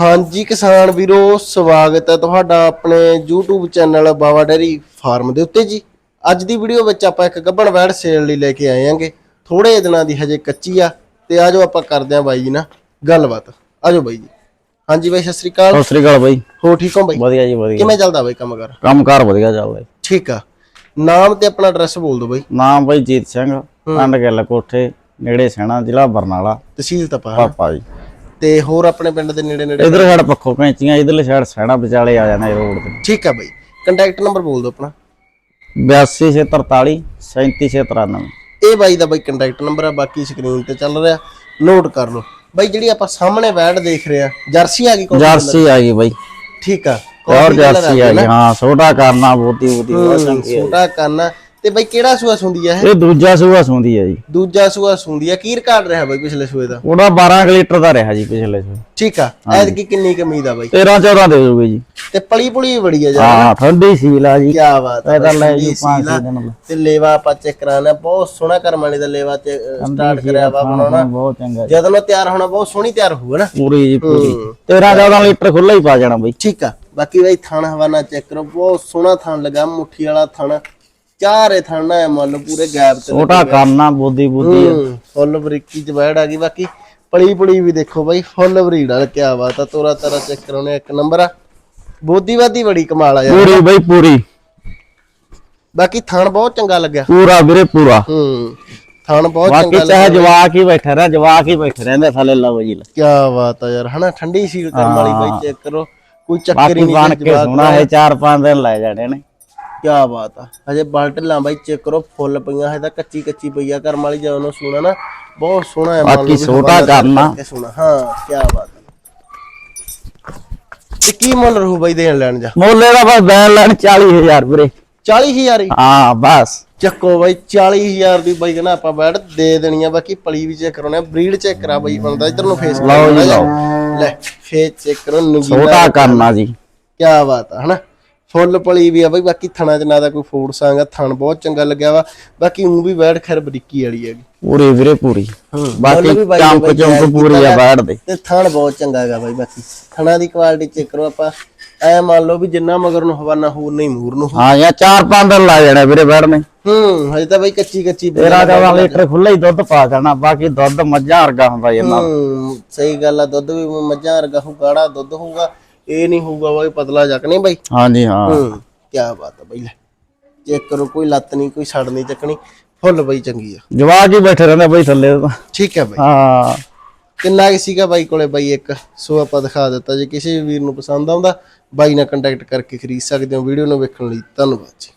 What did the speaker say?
ਹਾਂਜੀ ਕਿਸਾਨ ਵੀਰੋ ਸਵਾਗਤ ਹੈ ਤੁਹਾਡਾ ਆਪਣੇ YouTube channel Bawa dairy farm ਦੇ ਉੱਤੇ ਜੀ। ਅੱਜ ਦੀ ਵੀਡੀਓ ਵਿੱਚ ਆਪਾਂ ਇੱਕ ਗੱਭਣ ਵੈੜ ਸੇਲ ਲਈ ਲੈ ਕੇ ਆਏ ਆਂਗੇ ਥੋੜੇ ਦਿਨਾਂ ਦੀ ਹਜੇ ਕੱਚੀ ਆ ਤੇ ਆਜੋ ਆਪਾਂ ਕਰਦੇ ਆਂ ਬਾਈ ਜੀ ਨਾਲ ਗੱਲਬਾਤ। ਆਜੋ ਬਾਈ ਜੀ। ਹਾਂਜੀ ਬਾਈ ਸਤਿ ਸ੍ਰੀ ਅਕਾਲ। ਸਤਿ ਸ੍ਰੀ ਅਕਾਲ ਬਾਈ। ਹੋ ਠੀਕ ਹੋ ਬਾਈ? ਵਧੀਆ ਜੀ ਵਧੀਆ। ਕਿਵੇਂ ਚੱਲਦਾ ਬਾਈ ਕੰਮ ਕਰ? ਕੰਮਕਾਰ ਵਧੀਆ ਚੱਲਦਾ। ਠੀਕ ਆ। ਨਾਮ ਤੇ ਆਪਣਾ ਐਡਰੈਸ ਬੋਲ ਦਿਓ ਬਾਈ। ਨਾਮ ਬਾਈ ਜੀਤ ਸਿੰਘ ਪਿੰਡ ਗਿੱਲ ਕੋਠੇ ਨੇੜੇ ਸੈਣਾ ਜ਼ਿਲ੍ਹਾ ਬਰਨਾਲਾ। ਤਹਿਸੀਲ ਤਪਾ ਪਾਪਾ ਜੀ। ਤੇ ਹੋਰ ਆਪਣੇ ਪਿੰਡ ਦੇ ਨੇੜੇ ਨੇੜੇ ਇਧਰ ਸਾਈਡ ਪੱਖੋ ਕੈਂਚੀਆਂ ਇਧਰਲੇ ਸਾਈਡ ਸੈਣਾ ਵਿਚਾਲੇ ਆ ਜਾਂਦਾ ਰੋਡ ਤੇ। ਠੀਕ ਆ ਬਾਈ। ਕੰਟੈਕਟ ਨੰਬਰ ਬੋਲ ਦਿਓ ਆਪਣਾ। 8243 3793 ਇਹ ਬਾਈ ਦਾ ਬਾਈ ਕੰਟੈਕਟ ਨੰਬਰ ਆ ਬਾਕੀ ਸਕਰੀਨ ਤੇ ਚੱਲ ਰਿਹਾ। ਨੋਟ ਕਰ ਲਓ। ਬਾਈ ਜਿਹੜੀ ਆਪਾਂ ਸਾਹਮਣੇ ਵੈਡ ਦੇਖ ਰਹੇ ਆ ਜਰਸੀ ਆ ਗਈ ਕੌਣ ਜਰਸੀ ਆ ਗਈ ਬਾਈ। ਠੀਕ ਆ। colour ਜਰਸੀ ਆ ਗਈ ਹਾਂ ਛੋਟਾ ਕਰਨਾ ਬਹੁਤ ਆ ਛੋਟਾ ਕੰਨ ਤੇ ਬਾਈ ਕਿਹੜਾ ਸੂਆ ਸੁੰਦੀ ਆ ਇਹ? ਇਹ ਦੂਜਾ ਸੂਆ ਸੁੰਦੀ ਆ ਜੀ। ਦੂਜਾ ਸੂਆ ਸੁੰਦੀ ਆ ਕੀ ਰਿਕਾਰਡ ਰਿਹਾ ਬਾਈ ਪਿਛਲੇ ਸੂਏ ਦਾ? ਉਹਦਾ 12 ਕੁ ਲੀਟਰ ਦਾ ਰਿਹਾ ਜੀ ਪਿਛਲੇ ਸੂਏ। ਠੀਕ ਆ ਐਤਕੀ ਕਿੰਨੀ ਕਮੀ ਦਾ ਬਾਈ? 13 14 ਦੇ ਦੋਗੇ ਜੀ। ਤੇ ਪਲੀ ਪੁਲੀ ਬੜੀ ਆ ਜਾ ਹਾਂ ਠੰਡੀ ਸੀਲ ਆ ਜੀ। ਕੀ ਬਾਤ ਆ ਬਾਈ, ਲੈ ਜੀ 5 ਸੀਲ ਆ। ਦਿਨ ਤੇ ਲੇਵਾ ਆਪਾਂ ਚੈੱਕ ਕਰਾਣਾ ਬਹੁਤ ਸੋਹਣਾ ਕਰਮਾਲੀ ਦਾ ਲੇਵਾ ਤੇ ਸਟਾਰਟ ਕਰਿਆ ਵਾ ਬਣਾਉਣਾ। ਬਹੁਤ ਚੰਗਾ ਜੀ। ਜਦੋਂ ਮੈਂ ਤਿਆਰ ਹੋਣਾ ਬਹੁਤ ਸੋਹਣੀ ਤਿਆਰ ਹੋਊਗਾ ਨਾ ਪੂਰੀ ਜੀ ਪੂਰੀ। 13 14 ਲੀਟਰ ਖੁੱਲਾ ਹੀ ਪਾ ਜਾਣਾ ਬਈ। ਠੀਕ ਆ ਬਾਕੀ ਬਾਈ ਥਣ ਹਵਾਨਾ ਚੈੱਕ ਕਰੋ ਬਹੁਤ ਸੋਹਣਾ ਥਣ ਲੱਗਾ ਮੁੱਠੀ ਵਾਲਾ ਥਣ। ਚਾਰੇ ਥਣ ਹੈ ਮੰਨ ਲਓ ਪੂਰੇ ਗੈਪ ਤੇ ਛੋਟਾ ਕਰਨਾ ਬੋਦੀ ਬੋਦੀ ਫੁੱਲ ਬਰੀਕੀ ਚ ਬੈੜ ਆ ਗਈ। ਬਾਕੀ ਪਲੀ ਪੁਲੀ ਵੀ ਦੇਖੋ ਬਾਈ ਫੁੱਲ ਬਰੀਡ ਵਾਲਾ ਕੀ ਬਾਤ ਆ ਤੋਰਾ ਤਾਰਾ ਚੈੱਕ ਕਰਾਉਣੇ ਇੱਕ ਨੰਬਰ ਆ। ਬੋਦੀਵਾਦੀ ਬੜੀ ਕਮਾਲ ਆ ਯਾਰ। ਪੂਰੀ ਬਈ ਪੂਰੀ। ਬਾਕੀ ਥਣ ਬਹੁਤ ਚੰਗਾ ਲੱਗਿਆ। ਪੂਰਾ ਵੀਰੇ ਪੂਰਾ। ਹੂੰ ਥਣ ਬਹੁਤ ਬਾਕੀ ਚੰਗਾ ਚਾਹੇ ਜਵਾਕ ਹੀ ਬੈਠਾ ਰਹਿ ਜਵਾਕ ਹੀ ਬੈਠੇ ਰਹਿੰਦੇ ਥੱਲੇ ਲਓ ਜੀ। ਕੀ ਬਾਤ ਆ ਯਾਰ ਹਨਾ ਠੰਡੀ ਸੀਲ ਕਰਨ ਵਾਲੀ ਬਾਈ ਚੈੱਕ ਕਰੋ। ਕੋਈ ਚੱਕਰ ਹੀ ਬਾਕੀ ਨਹੀਂ ਬਣ ਕੇ ਸੋਣਾ ਹੈ 4-5 ਦਿਨ ਲੈ ਜਾਣੇ ਨੇ। ਕੀ ਬਾਤ ਆ। ਹਜੇ ਬਲਟਲਾਂ ਬਾਈ ਚੈੱਕ ਕਰੋ ਫੁੱਲ ਪਈਆਂ ਹੈ ਤਾਂ ਕੱਚੀ ਕੱਚੀ ਪਈਆ ਕਰਮ ਵਾਲੀ ਜਦੋਂ ਉਹਨੂੰ ਸੁਣਾ ਨਾ ਬਹੁਤ ਸੋਹਣਾ ਹੈ ਬਾਕੀ ਛੋਟਾ ਕਰਨਾ ਸੁਣਾ ਹਾਂ ਕੀ ਬਾਤ ਆ। ਤੇ ਕੀ ਮੁੱਲ ਰਹੂ ਬਾਈ ਦੇਣ ਲੈਣ ਜਾ ਮੋਲੇ ਦਾ ਬਸ ਬੈਨ ਲੈਣ 40000 ਵੀਰੇ। 40000 ਹੀ? ਹਾਂ ਬਸ। ਚੱਕੋ ਬਾਈ 40000 ਦੀ ਬਾਈ ਕਹਿੰਦਾ ਆਪਾਂ ਬੈਠ ਦੇ ਦੇਣੀ ਆ। ਬਾਕੀ ਪਲੀ ਵੀ ਚੈੱਕ ਕਰਾਉਣਾ ਬਰੀਡ ਚੈੱਕ ਕਰਾ ਬਾਈ ਬੰਦਾ ਇਧਰ ਨੂੰ ਫੇਸ ਲਓ ਜੀ, ਲਓ। ਲੈ ਫੇਸ ਚੈੱਕ ਕਰੋ ਨਗੀਨਾ ਛੋਟਾ ਕਰਨਾ ਜੀ। ਕੀ ਬਾਤ ਆ ਹਨਾ? ਫੁੱਲ ਪਲੀ ਵੀ ਆ ਬਈ ਬਾਕੀ ਥਣਾ ਚ ਨਾ ਦਾ ਕੋਈ ਫੂਡ ਸੰਗ ਆ ਥਣ ਬਹੁਤ ਚੰਗਾ ਲੱਗਿਆ ਵਾ। ਬਾਕੀ ਉਹ ਵੀ ਬੈਠ ਖੈਰ ਬਰੀਕੀ ਵਾਲੀ ਹੈਗੀ। ਪੂਰੀ ਵੀਰੇ ਪੂਰੀ। ਬਾਕੀ ਚੰਪ ਚੰਪ ਪੂਰੀ ਆ। ਬੈਠ ਦੇ। ਤੇ ਥਣ ਬਹੁਤ ਚੰਗਾ ਹੈਗਾ ਬਾਈ ਬਾਕੀ ਥਣਾ ਦੀ ਕੁਆਲਿਟੀ ਚੈੱਕ ਕਰੋ ਆਪਾਂ। ਐ ਮੰਨ ਲਓ ਵੀ ਜਿੰਨਾ ਮਗਰ ਨੂੰ ਹਵਾਨਾ ਹੋਰ ਨਹੀਂ ਮੂਰ ਨੂੰ ਹਾਂ ਜਾਂ 4-5 ਦਿਨ ਲੈ ਜਾਣੇ ਵੀਰੇ ਬੈਠ ਨੇ। ਹੂੰ ਹਜੇ ਤਾਂ ਬਾਈ ਕੱਚੀ ਕੱਚੀ 13-14 ਲੀਟਰ ਖੁੱਲਾ ਹੀ ਦੁੱਧ ਪਾ ਦੇਣਾ ਬਾਕੀ ਦੁੱਧ ਮੱਝਾਂ ਵਰਗਾ ਹੁੰਦਾ ਇਹਨਾਂ ਦਾ ਹੂੰ ਸਹੀ ਗੱਲ ਆ ਦੁੱਧ ਵੀ ਮੱਝਾਂ ਵਰਗਾ ਹੋ ਗਾੜਾ ਦੁੱਧ ਹੋਊਗਾ। ਇਹ ਨਹੀਂ ਹੋਊਗਾ ਬਾਈ ਪਤਲਾ ਜੱਕ ਨਹੀਂ ਬਾਈ? ਹਾਂਜੀ ਹਾਂ। ਹੂੰ ਕੀ ਬਾਤ ਆ ਬਾਈ ਲੈ। ਚੈੱਕ ਕਰੋ ਕੋਈ ਲੱਤ ਨਹੀਂ ਕੋਈ ਛੜ ਨਹੀਂ ਚੱਕਣੀ ਫੁੱਲ ਬਾਈ ਚੰਗੀ ਆ। ਜਵਾਕ ਹੀ ਬੈਠੇ ਰਹਿੰਦੇ ਬਈ ਥੱਲੇ। ਤਾਂ ਠੀਕ ਹੈ ਬਾਈ। ਹਾਂ। ਕਿੰਨਾ ਕੁ ਸੀਗਾ ਬਾਈ ਕੋਲੇ ਬਾਈ ਇੱਕ? ਸੋ ਆਪਾਂ ਦਿਖਾ ਦਿੱਤਾ ਜੇ ਕਿਸੇ ਵੀ ਵੀਰ ਨੂੰ ਪਸੰਦ ਆਉਂਦਾ ਬਾਈ ਨਾਲ ਕੰਟੈਕਟ ਕਰਕੇ ਖਰੀਦ ਸਕਦੇ ਹੋ। ਵੀਡੀਓ ਨੂੰ ਵੇਖਣ ਲਈ ਧੰਨਵਾਦ ਜੀ।